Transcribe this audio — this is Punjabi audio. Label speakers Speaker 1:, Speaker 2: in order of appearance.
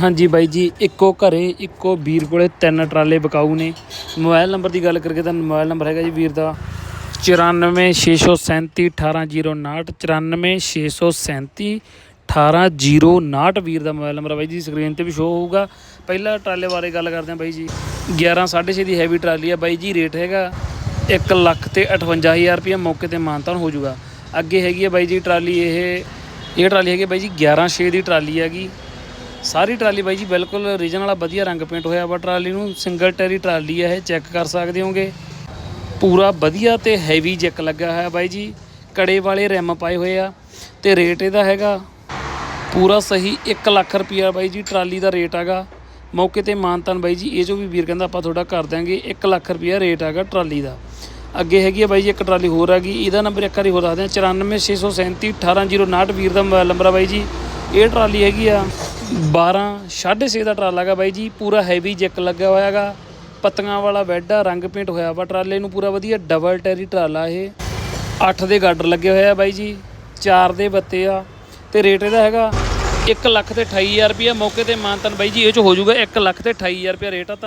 Speaker 1: ਹਾਂਜੀ ਬਾਈ ਜੀ, ਇੱਕੋ ਘਰੇ, ਇੱਕੋ ਵੀਰ ਕੋਲੇ ਤਿੰਨ ਟਰਾਲੇ ਬਕਾਊ ਨੇ। ਮੋਬਾਈਲ ਨੰਬਰ ਦੀ ਗੱਲ ਕਰੀਏ ਤਾਂ ਮੋਬਾਈਲ ਨੰਬਰ ਹੈਗਾ ਜੀ ਵੀਰ ਦਾ 9467 18059 94637 18059 ਵੀਰ ਦਾ ਮੋਬਾਈਲ ਨੰਬਰ ਹੈ ਬਾਈ ਜੀ ਸਕਰੀਨ ਤੇ ਵੀ ਸ਼ੋ ਹੋਊਗਾ। ਪਹਿਲਾ ਟਰਾਲੇ ਬਾਰੇ ਗੱਲ ਕਰਦੇ ਹਾਂ ਬਾਈ ਜੀ। 11 6.5 ਦੀ ਹੈਵੀ ਟਰਾਲੀ ਆ ਬਾਈ ਜੀ ਰੇਟ ਹੈਗਾ 1 ਲੱਖ ਤੇ 58000 ਰੁਪਏ ਮੌਕੇ ਤੇ ਮਾਨਤਾਨ ਹੋ ਜਾਊਗਾ। ਅੱਗੇ ਹੈਗੀ ਹੈ ਬਾਈ ਜੀ ਟਰਾਲੀ, ਇਹ ਇਹ ਟਰਾਲੀ ਹੈਗੀ ਬਾਈ ਜੀ 11 6 ਦੀ ਟਰਾਲੀ ਹੈਗੀ। ਸਾਰੀ ਟਰਾਲੀ ਬਾਈ ਜੀ ਬਿਲਕੁਲ ਰੀਜਨ ਵਾਲਾ ਵਧੀਆ ਰੰਗ ਪੇਂਟ ਹੋਇਆ ਵਾ ਟਰਾਲੀ ਨੂੰ। ਸਿੰਗਲ ਟੈਰੀ ਟਰਾਲੀ ਆ ਇਹ ਚੈੱਕ ਕਰ ਸਕਦੇ ਹੋਗੇ ਪੂਰਾ ਵਧੀਆ ਤੇ ਹੈਵੀ ਜੈਕ ਲੱਗਾ ਹੋਇਆ ਬਾਈ ਜੀ। ਕੜੇ ਵਾਲੇ ਰਿਮ ਪਾਏ ਹੋਏ ਆ ਤੇ ਰੇਟ ਇਹਦਾ ਹੈਗਾ ਪੂਰਾ ਸਹੀ 1 ਲੱਖ ਰੁਪਿਆ ਬਾਈ ਜੀ ਟਰਾਲੀ ਦਾ ਰੇਟ ਹੈਗਾ। ਮੌਕੇ ਤੇ ਮਾਨਤਨ ਬਾਈ ਜੀ, ਇਹ ਜੋ ਵੀ ਵੀਰ ਕਹਿੰਦਾ ਆਪਾਂ ਤੁਹਾਡਾ ਕਰ ਦਾਂਗੇ 1 ਲੱਖ ਰੁਪਿਆ ਰੇਟ ਹੈਗਾ ਟਰਾਲੀ ਦਾ। ਅੱਗੇ ਹੈਗੀ ਆ ਬਾਈ ਜੀ ਇੱਕ ਟਰਾਲੀ ਹੋਰ ਹੈਗੀ ਇਹਦਾ ਨੰਬਰ ਇੱਕ ਵਾਰੀ ਹੋਰ ਦੱਸਦੇ ਆ 94637 18059 ਵੀਰ ਦਾ ਮੋਬਾਈਲ ਨੰਬਰ ਆ ਬਾਈ ਜੀ। ਇਹ ਟਰਾਲੀ ਹੈਗੀ ਆ 12 6.5 ਦਾ ਟਰਾਲਾ ਹੈਗਾ ਬਾਈ ਜੀ, ਪੂਰਾ ਹੈਵੀ ਜੈਕ ਲੱਗਿਆ ਹੋਇਆ ਹੈਗਾ। ਪੱਤੀਆਂ ਵਾਲਾ ਬੈੱਡ ਆ, ਰੰਗ ਪੇਂਟ ਹੋਇਆ ਵਾ ਟਰਾਲੇ ਨੂੰ, ਪੂਰਾ ਵਧੀਆ ਡਬਲ ਟੈਰੀ ਟਰਾਲਾ ਇਹ। 8 ਦੇ ਗਾਡਰ ਲੱਗੇ ਹੋਏ ਆ ਬਾਈ ਜੀ 4 ਦੇ ਬੱਤੇ ਆ। ਤੇ ਰੇਟ ਇਹਦਾ ਹੈਗਾ 1 ਲੱਖ ਤੇ 28000 ਰੁਪਏ ਮੌਕੇ ਤੇ ਮਾਨਤਨ ਬਾਈ ਜੀ, ਇਹ ਚ ਹੋ ਜਾਊਗਾ 1 ਲੱਖ ਤੇ 28000 ਰੁਪਏ ਰੇਟ ਆ। ਤੁਹਾਨੂੰ